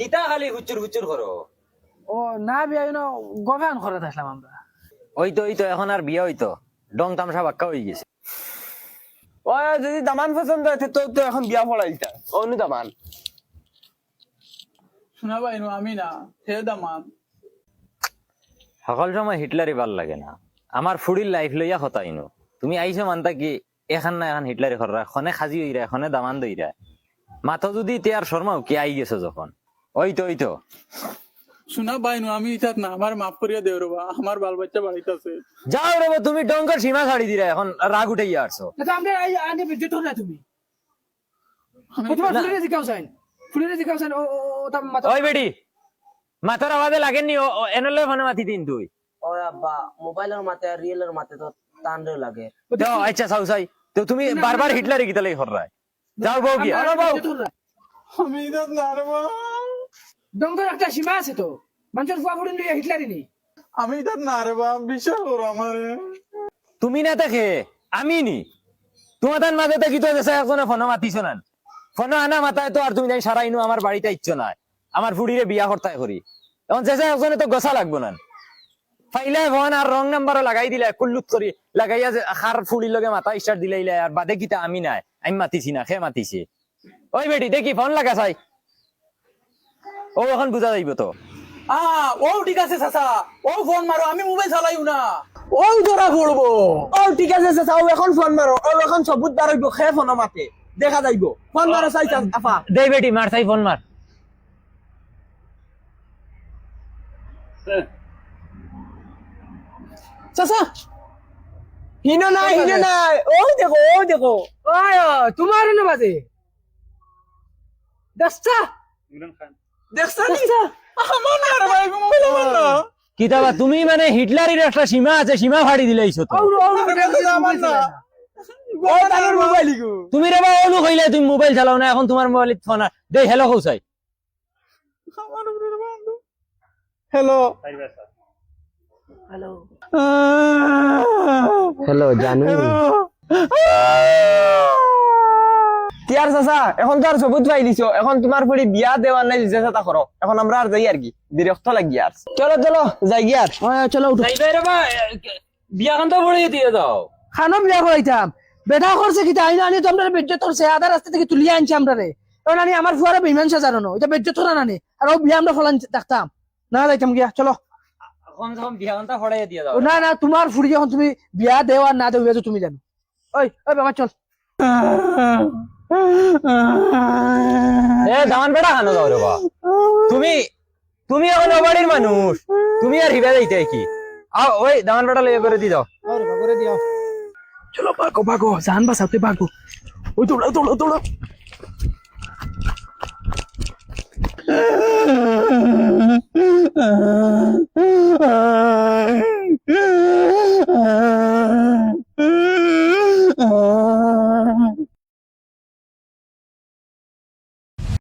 কিতা খালি হুচুর হুচুর করো ও না বিয়া ইনো গভেন করে আসলাম আমরা। ওই তো ওই তো এখন আর বিয়ে হইতো ডং তামসা বাক্কা হয়ে গেছে। ও যদি দামান পছন্দ হয় তো তো এখন বিয়া পড়াই দিতা। অনু দামান। শোনা পাইনো আমি না হে দামান। সকল সময় হিটলারই ভালো লাগে না। আমার ফুড়ির লাইফ লইয়া হতাইনো তুমি আইছো মানতা কি এখান না এখন হিটলারি খররা এখনে খাজি হইরা এখনে দামান দইরা মাথা যদি তে আর শর্মাও কি আই গেছো যখন। ওই তো ওই তো শোনা পাইনো আমি ইতাত না আমার মাফ করিয়া দেও রবা আমার বাল বাচ্চা বাড়িতে আছে। যাও রে তুমি ডঙ্কর সীমা ছাড়ি দিরা এখন রাগ উঠে গিয়ে আসছো তো আমরা আনে বিদ্যুৎ না তুমি। তোমার ফুলের দিকাও চাইন ফুলের দিকাও চাইন ও ও- ও তার মাথা ওই বেটি মাথার আওয়াজে লাগেননি ও ও এনলে ফোনে মাতি দিন তুই। ও আব্বা মোবাইলের মাতে আর রিয়েলের মাতে তো টানরে লাগে। তো আচ্ছা সাউ সাই তো তুমি বারবার হিটলারি গীতা লাগি খররা যাও বউ কি আরে বউ। আমি ইতাত না রে বা। ডঙ্গর একটা সীমা আছে তো। মানুষের ফুয়া ফুড়ি লইয়া হিটলারি নেই আমি ইতাত না রে বা বিশ্বাস করো আমারে। তুমি না দেখে আমি নি। তোমাদের মাঝে দেখি তো দেশে একজনে ফোন মাতিছ না। ফোন আনা মাথায় তো আর তুমি জানি সারা ইনু আমার বাড়িতে ইচ্ছ না আমার ফুড়িরে বিয়া করতাই করি। এখন শেষে একজনে তো গোসা লাগবো না। ফাইলে ফোন আর রং নাম্বারও লাগাই দিলে কুল্লুত করি লাগাইয়া যে খার ফুড়ির লগে মাথা স্টার্ট দিলাইলে আর বাদে কিতা আমি নাই। আমি মাতিছি না খে মাতিছে। ওই বেটি দেখি ফোন লাগা চাই। ও এখন বুঝা যাইব তো। আ ও ঠিক আছে চাচা। ও ফোন মারো আমি মোবাইল চালাইও না। ও ধরা পড়ব। ও ঠিক আছে চাচা ও এখন ফোন মারো। ও এখন সবুত বার হইব খে ফোন মাতে। দেখা যাইব। ফোন মারো চাই আফা। দে বেটি মার চাই ফোন মার। চাচা হিনো নাই হিনো নাই। ও দেখো ও দেখো। ও, তোমার না বাজে। দশটা দেখছা কিতাবা তুমি মানে হিটলারের একটা সীমা আছে সীমা ফাড়ি দিলাইছো তো। আমার না। ও তার মোবাইল গো। তুমি রে বা অনু কইলে তুমি মোবাইল চালাও না এখন তোমার মোবাইল ফোন দে কৌসাই হ্যালো হ্যালো হ্যালো জানু। চাচা এখন তো আর সবুজ পাই দিছো। এখন তোমার পরি বিয়া দেওয়ার নাই যে চাচা করো এখন আমরা আর যাই আর কি বিরক্ত লাগি আর চলো চলো যাই গিয়ে আর চলো উঠো। যাইবে রে বা বিয়াখান তো পড়ে দিয়ে দাও খানো বিয়া করাইতাম বেটা করছে কি আইনা আনি তো আমরা বেজ্জত করছে আধা রাস্তা থেকে তুলিয়ে আনছি আমরা রে আনি আমার ফুয়ারা বেইমান সাজানো এটা বেজ্জত করা নানি আর ও বিয়া আমরা ফলান দেখতাম। না যাইতাম গিয়া চলো। না না তোমার ফুড়ি যখন তুমি বিয়া দেও আর না দেও এটা তুমি জানো। ওই ওই বাবা চল। এ দামান বেড়া খানো যাও রে বা তুমি তুমি এখন বাড়ির মানুষ। তুমি আর হিবা যাইতে কি? আও ওই দামান বেড়া লইয়া করে দি দাও। করে দিও চলো ভাগো ভাগো জান বাঁচাতে ভাগো ওই দৌড়াও দৌড়াও দৌড়াও।